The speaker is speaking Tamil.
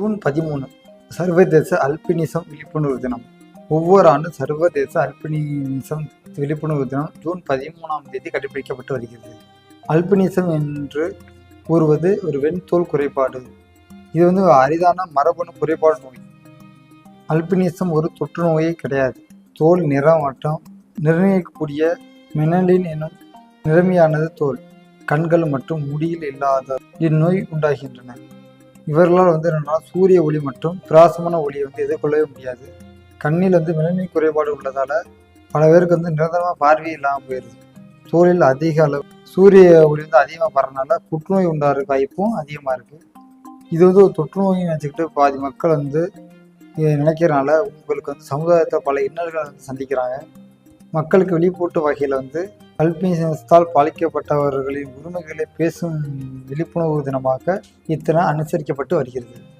ஜூன் பதிமூணு சர்வதேச அல்பினிசம் விழிப்புணர்வு தினம். ஒவ்வொரு ஆண்டும் சர்வதேச அல்பினிசம் விழிப்புணர்வு தினம் ஜூன் பதிமூணாம் தேதி கடைபிடிக்கப்பட்டு வருகிறது. அல்பினிசம் என்று கூறுவது ஒரு வெண்தோல் குறைபாடு. இது வந்து ஒரு அரிதான மரபணு குறைபாடு நோய். அல்பினிசம் ஒரு தொற்று நோயே கிடையாது. தோல் நிறம் மற்றும் நிர்ணயிக்கக்கூடிய மெனலின் எனும் நிறமையானது தோல் கண்கள் மற்றும் முடியில் இல்லாத இந்நோய் உண்டாகின்றன. இவர்களால் வந்து என்னென்னா சூரிய ஒளி மற்றும் பிராசமான ஒளியை வந்து எதிர்கொள்ளவே முடியாது. கண்ணில் வந்து மெலனின் குறைபாடு உள்ளதால் பல பேருக்கு வந்து நிரந்தரமாக பார்வையே இல்லாமல் போயிடுது தோலில் அதிக அளவு சூரிய ஒளி வந்து அதிகமாக படுறதுனால புற்றுநோய் உண்டாகிற வாய்ப்பும் அதிகமாக இருக்குது இது வந்து ஒரு தொற்று நினச்சிக்கிட்டு பாதி மக்கள் வந்து நினைக்கிறனால உங்களுக்கு வந்து சமுதாயத்தில் பல இன்னல்களை வந்து சந்திக்கிறாங்க. மக்களுக்கு விழிப்பூட்டு வகையில் வந்து அல்பினிசத்தால் பாதிக்கப்பட்டவர்களின் உரிமைகளை பேசும் விழிப்புணர்வு தினமாக இத்தினம் அனுசரிக்கப்பட்டு வருகிறது.